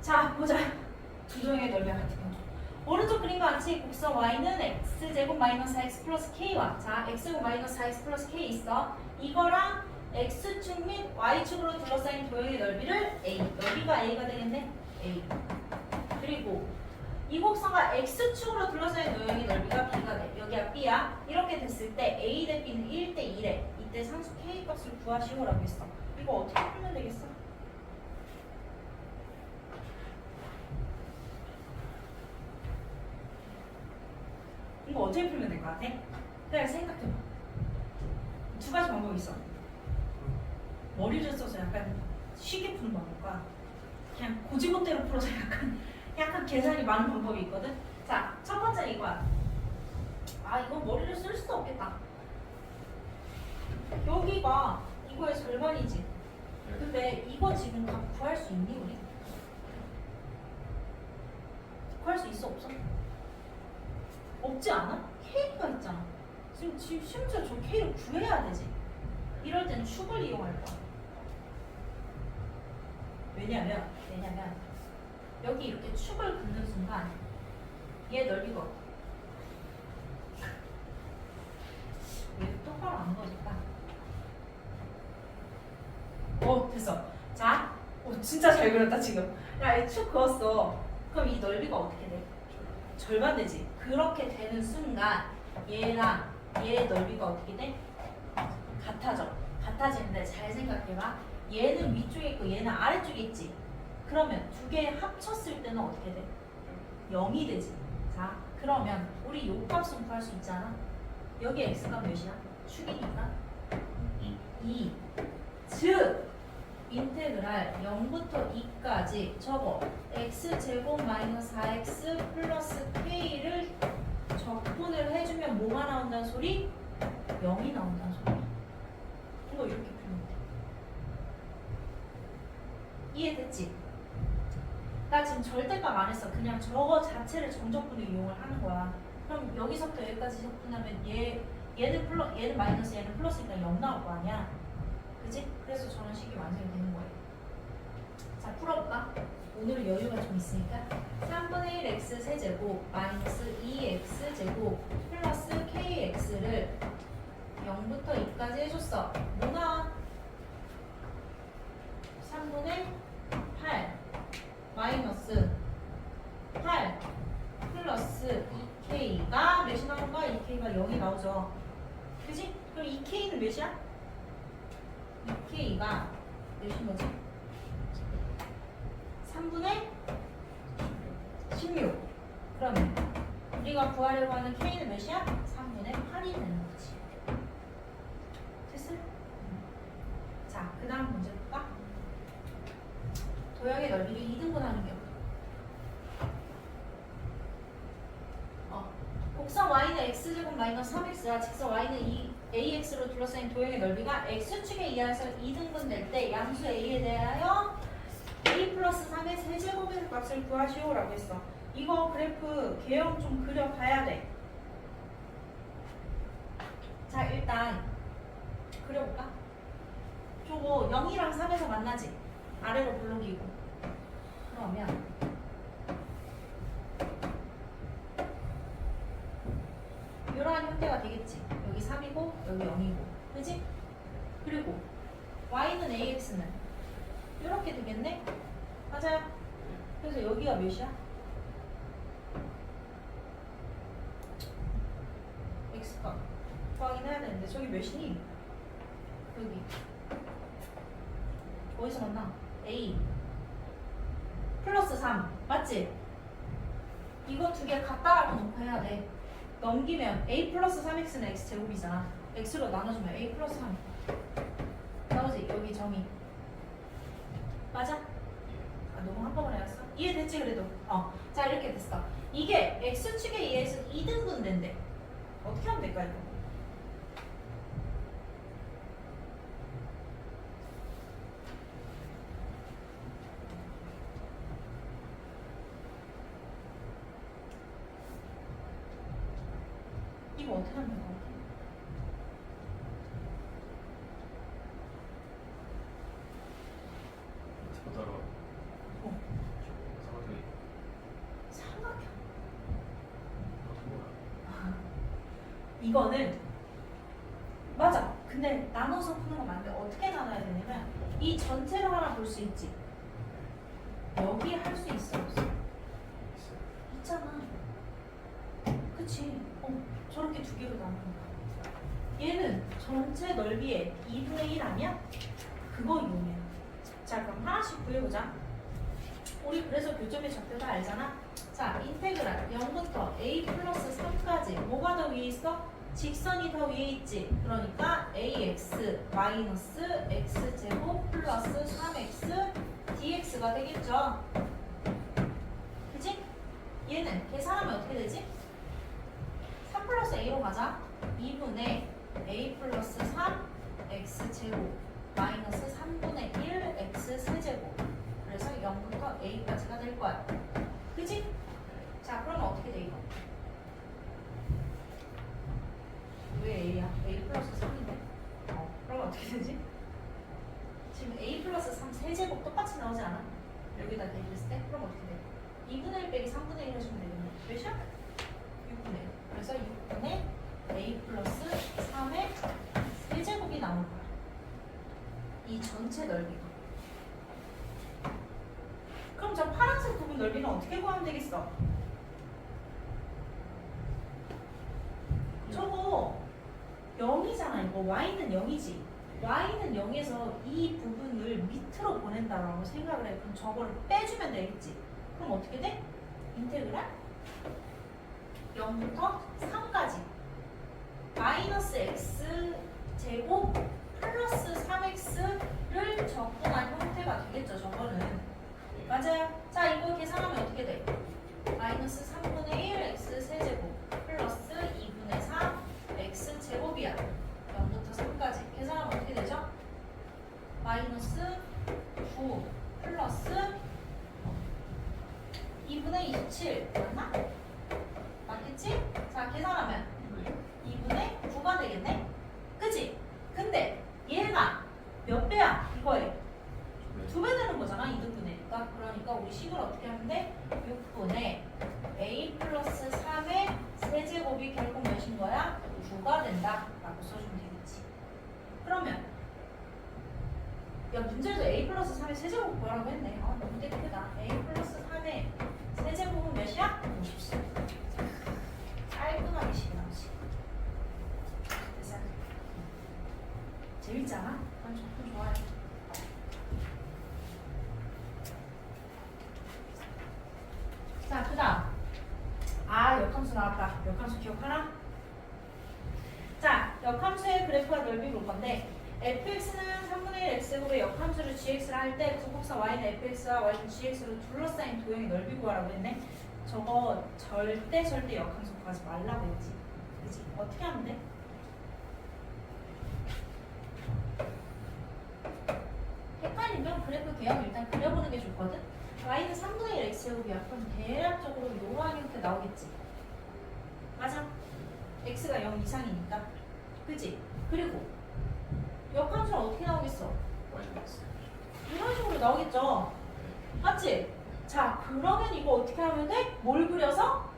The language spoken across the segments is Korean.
자 보자. 두 종의 넓이 같은 경우 오른쪽 그림과 같이 곡선 y는 x제곱 마이너스 x 플러스 k와 자 x제곱 마이너스 x 플러스 k 있어. 이거랑 x축 및 y축으로 둘러싸인 도형의 넓이를 a 여기가 a가 되겠네. a. 그리고 이 곡선과 x축으로 둘러싸인 도형의 넓이가 b가 돼. 여기가 b야. 이렇게 됐을 때 a 대 b는 1대 1에 이때 상수 k 값을 구하시오라고 했어. 이거 어떻게 풀면 되겠어? 이거 어떻게 풀면 될 것 같아? 그냥 생각해봐. 두 가지 방법이 있어. 머리를 써서 약간 쉽게 푸는 방법과 그냥 고지못대로 풀어서 약간 약간 계산이 많은 방법이 있거든. 자, 첫 번째 이거야. 아, 이건 머리를 쓸 수도 없겠다. 여기가 이거의 절반이지. 근데 이거 지금 각 구할 수 있니 우리? 구할 수 있어 없어? 없지 않아? K가 있잖아. 지금, 지금 심지어 저 K를 구해야 되지. 이럴 땐 축을 이용할 거야. 왜냐면, 왜냐면, 여기 이렇게 축을 긋는 순간, 얘 넓이가 왜 똑바로 안 그어질까? 어, 됐어. 자, 오, 진짜 잘 그렸다, 지금. 야, 이 축 그었어. 그럼 이 넓이가 어떻게 돼? 절반 되지. 그렇게 되는 순간 얘랑 얘의 넓이가 어떻게 돼? 같아져. 같아지는데 잘 생각해봐. 얘는 위쪽에 있고 얘는 아래쪽에 있지. 그러면 두 개 합쳤을 때는 어떻게 돼? 0이 되지. 자, 그러면 우리 요 값은 구할 수 있잖아. 여기 x가 몇이야? 축이니까 2. 즉 인테그랄 0부터 2까지 저거 x제곱 마이너스 4x 플러스 k를 적분을 해주면 뭐가 나온다는 소리? 0이 나온다는 소리. 이거 이렇게 풀면 돼. 이해됐지? 나 지금 절대값 안 했어. 그냥 저거 자체를 정적분을 이용을 하는 거야. 그럼 여기서부터 여기까지 적분하면 얘 얘는 플러 얘는 마이너스 얘는 플러스니까 0 나올 거 아니야 그지? 그래서 저런 식이 완성이 되는 거예요. 자, 풀어볼까? 오늘은 여유가 좀 있으니까 3분의 1 x 세제곱 마이너스 2x 제곱 플러스 kx를 0부터 2까지 해줬어. 뭐 나와? 3분의 8 마이너스 8 플러스 2k가 몇이 거야? 2k가 0이 나오죠. 그지? 그럼 2k는 몇이야? 2K가 몇인 거지? 3분의 16. 그러면 우리가 구하려고 하는 K는 몇이야? 3분의 8이 되는 거지. 됐어? 자, 그 다음 문제 볼까? 도형의 넓이를 2등분 하는 경우. 어, 곡선 y는 x제곱 마이너스 3x와 직선 y는 2 AX로 둘러싸인 도형의 넓이가 X축에 의해서 2등분 될 때 양수 A에 대하여 A 플러스 3의 세제곱의 값을 구하시오 라고 했어. 이거 그래프 개형 좀 그려봐야 돼. 자 일단 그려볼까? 저거 0이랑 3에서 만나지? 아래로 블록이고 그러면 이러한 형태가 되겠지. 여기 3이고 여기 0이고. 그지? 그리고 y는 ax는 이렇게 되겠네? 맞아요. 그래서 여기가 몇이야? x값 구하긴 해야 되는데 저기 몇이니? 여기 어디서 만나? a 플러스 3 맞지? 이거 두개 같다라고 놓고 해야 돼. 넘기면 a 플러스 3x는 x 제곱이잖아. x로 나눠주면 a 플러스 3. 나오지? 여기 정의. 맞아? 아, 너무 한꺼번에 했어? 이해됐지 그래도? 어. 자 이렇게 됐어. 이게 x축에 의해서 2등분 된대. 어떻게 하면 될까 이거? 또 어떻게 하면 거야? 어. 이거는 맞아. 근데 나눠서 푸는 건 맞는데 어떻게 나눠야 되냐면 이 전체를 하나 볼 수 있지. 여기 할 수 있어 없어? 있잖아. 그치? 어, 저렇게 두 개로 나누는 거야. 얘는 전체 넓이의 2분의 1 아니야? 그거 이용해. 자, 그럼 하나씩 구해보자. 우리 그래서 교점의 좌표가 알잖아? 자, 인테그랄 0부터 a 플러스 3까지 뭐가 더 위에 있어? 직선이 더 위에 있지. 그러니까 ax 마이너스 x제곱 플러스 3x dx가 되겠죠. 그치? 얘는 계산하면 어떻게 되지? 3 플러스 a로 가자. 2분의 a 플러스 3 x제곱 마이너스 3분의 1 x 세제곱 그래서 0부터 a까지가 될 거야. 그치? 자, 그러면 어떻게 돼 이거? 왜 a야? a 플러스 3인데? 어, 그러면 어떻게 되지? 지금 a 플러스 3 세제곱 똑같이 나오지 않아? 여기다 대입했을 때? 그럼 어떻게 돼? 2분의 1 빼기 3분의 1 해주면 되겠네. 몇이야? 6분의 1. 그래서 6분의 a 플러스 3의 세제곱이 나오는 거야. 이 전체 넓이가. 그럼 저 파란색 부분 넓이는 어떻게 구하면 되겠어? 저거 0이잖아 이거 y는 0이지 y는 0에서 이 부분을 밑으로 보낸다라고 생각을 해 그럼 저거를 빼주면 되겠지 그럼 어떻게 돼? 인테그랄 0부터 3까지 마이너스 x 제곱 플러스 3x를 적분한 형태가 되겠죠 저거는 맞아요 자 이거 계산하면 어떻게 돼? 마이너스 3분의 1 x 세제곱 플러스 2분의 3 x 제곱이야 0부터 3까지 계산하면 어떻게 되죠? 마이너스 9 플러스 2분의 27 맞나? 자 계산하면 2분의 9가 되겠네? 그치? 근데 얘가 몇 배야? 이거에 두 배 되는 거잖아 이등분이니까 그러니까 우리 식을 어떻게 하면 돼? 6분의 a 플러스 3의 세제곱이 결국 몇인 거야? 9가 된다 라고 써주면 되겠지 그러면 야 문제에서 a 플러스 3의 세제곱 구하라고 했네 아 문제 크다 a 플러스 3의 세제곱은 몇이야? 54깔끔하게 식이 나오지 됐어 재밌잖아? 난 조금 좋아해 자, 그 다음. 아, 역함수 나왔다. 역함수 기억하나? 자, 역함수의 그래프와 넓이 볼 건데, fx는 3분의 1 x제곱의 역함수를 gx를 할 때 구곡사 y는 fx와 y는 gx로 둘러싸인 도형의 넓이 구하라고 했네. 저거 절대 절대 역함수 구하지 말라고 했지. 그지? 어떻게 하면 돼? 헷갈리면 그래프 개형 일단 그려보는 게 좋거든? y는 3분의 1 x제곱이야. 그럼 대략적으로 이러한 형태 나오겠지. 맞아. x가 0 이상이니까. 그지? 그리고 역함수는 어떻게 나오겠어? 이런 식으로 나오겠죠. 맞지? 자, 그러면 이거 어떻게 하면 돼? 뭘 그려서?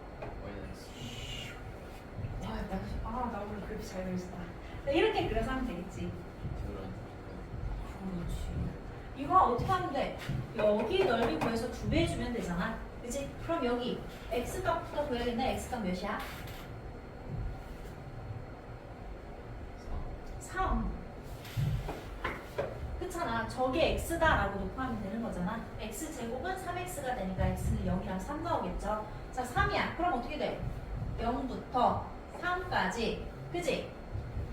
아, 나, 아, 나 오늘 그렇게 잘 그렸다. 네, 이렇게 그려서 하면 되겠지. 그렇지. 이거 어떻게 하면 돼? 여기 넓이 구해서 두 배 주면 되잖아. 그치? 그럼 여기 x 값부터 구해야겠네. x 값 몇이야? 3. 그렇잖아. 저게 x다라고 놓고 하면 되는 거잖아. x 제곱은 3x가 되니까 x는 0이랑 3 나오겠죠. 자, 3이야. 그럼 어떻게 돼? 0부터 3까지. 그지?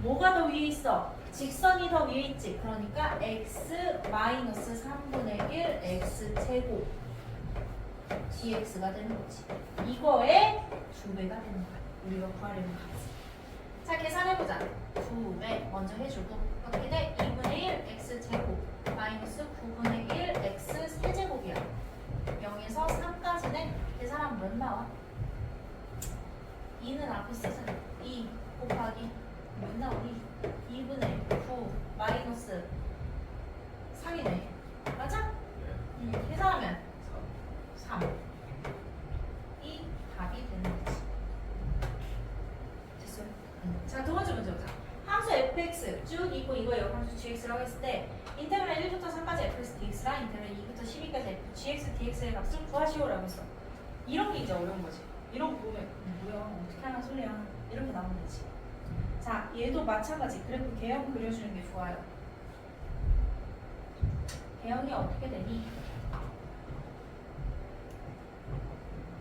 뭐가 더 위에 있어? 직선이 더 위에 있지. 그러니까 x 마이너스 3분의 1 x 제곱 dx가 되는 거지. 이거의 두 배가 되는 거야. 우리가 구하려는 값이. 자, 계산해보자. 두 배 먼저 해주고 어떻게 돼? fx 쭉 있고 이거의 역함수 gx라고 했을 때 인테그랄 1부터 3까지 fx dx랑 인테그랄 2부터 12까지 f gx dx의 값을 구하시오라고 했어. 이런 게 이제 어려운 거지. 이런 거 보면 뭐야 어떻게 하나 소리야 이렇게 나오면 되지. 자 얘도 마찬가지 그래프 개형 그려주는 게 좋아요. 개형이 어떻게 되니?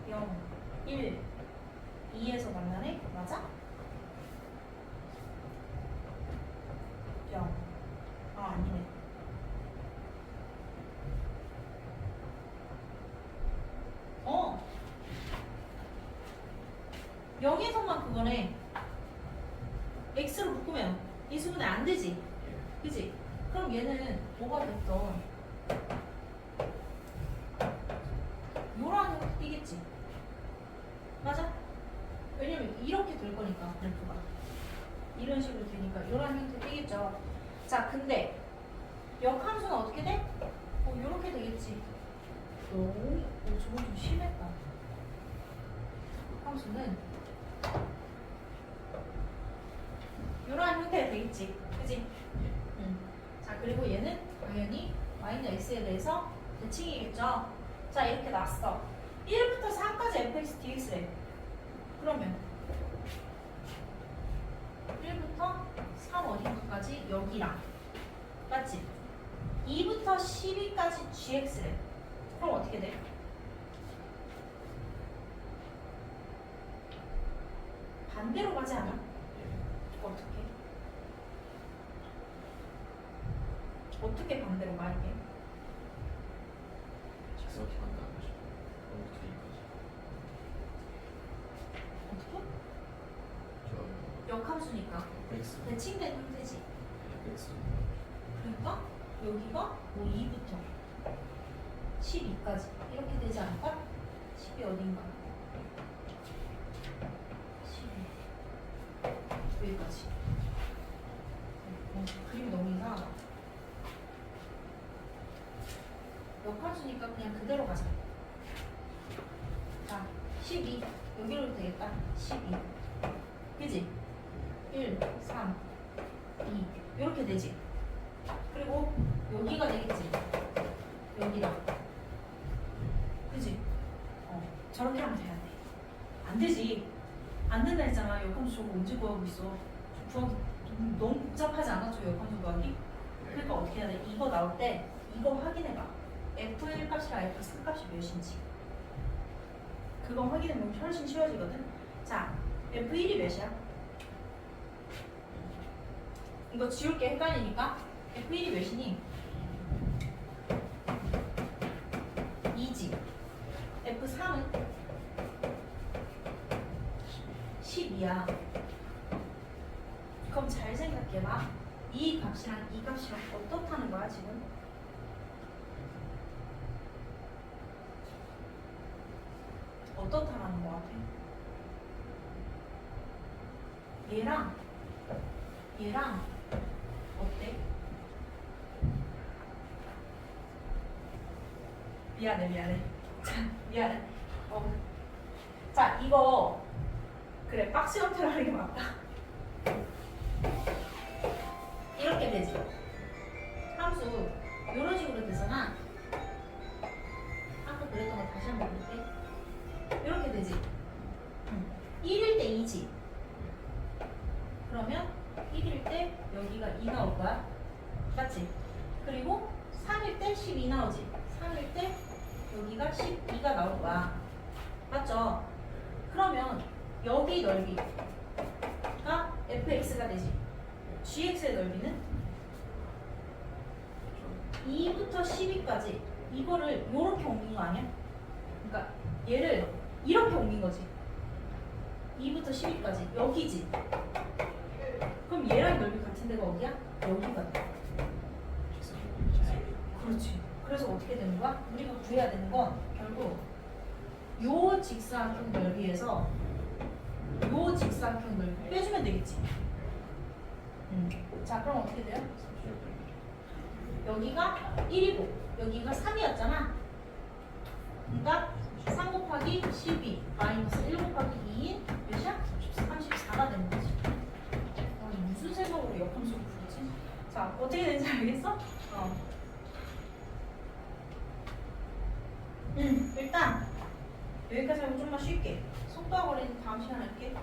0, 1, 2에서 만나네? 맞아? 이렇게 될 거니까 그래프가 이런 식으로 되니까 이런 형태 띄겠죠. 자, 근데 역함수는 어떻게 돼? 어, 이렇게 되겠지. 오, 오 저건 좀 심했다. 함수는 이러한 형태가 되겠지. 그지? 응. 자, 그리고 얘는 당연히 마이너 x에 대해서 대칭이겠죠. 자, 이렇게 났어. 1부터 4까지 fx dx래. 그러면 1부터 3 어딘가까지 여기랑 맞지? 2부터 12까지 gx래. 그럼 어떻게 돼? 반대로 가지 않아? 어떻게? 어떻게 반대로 가 이게? 직선이 한다 거죠. 어떻게 이거지? 어떻게? 저 역함수니까 x 대칭된 형태지. x 그러니까 여기가 뭐 2부터 12까지 이렇게 되지 않을까? 10이 어딘가? 12 여기까지. 어, 그림이 너무 이상하다. 역함수니까 그냥 그대로 가자. 자, 12 여기로 되겠다. 12 그지? 1, 3, 2 이렇게 되지. 그리고 여기가 되겠지. 여기다. 그지? 어, 저렇게 하면 돼야 돼. 안 되지. 안 된다 했잖아. 역함수 저거 언제 구하고 있어. 구하기 너무 복잡하지 않아? 저 역함수 구하기? 그러니까 어떻게 해야 돼? 이거 나올 때 이거 확인해봐. F1 값이랑 F2 값이 몇인지. 그거 확인하면 훨씬 쉬워지거든. 자, F1이 몇이야? 이거 지울게 헷갈리니까 F1이 몇이니? 2지 F3은 12야 그럼 잘 생각해봐 이 값이랑 이 값이랑 어떻다는 거야 지금? 어떻다라는 거 같아? 얘랑 얘랑 어때? 미안해 미안해 자 미안해 어. 자 이거 그래 박스 형태로 하는 게 맞다 12까지 이거를 이렇게 옮긴 거 아니야? 그러니까 얘를 이렇게 옮긴 거지. 2부터 12까지 여기지. 그럼 얘랑 넓이 같은 데가 어디야? 여기가 돼. 그렇지. 그래서 어떻게 되는 거야? 우리가 구해야 되는 건 결국 요 직사각형 넓이에서 요 직사각형 넓이 빼주면 되겠지. 음. 자, 그럼 어떻게 돼요? 여기가 1이고 여기가 3이었잖아. 그러니까 3 곱하기 12 마이너스 1 곱하기 2인 몇이야? 34가 되는 거지. 아니, 무슨 생각으로 역함수를 풀었지? 자, 어떻게 되는지 알겠어? 어. 응, 일단 여기까지 하면 좀만 쉴게. 속도와 거리는 다음 시간에 할게.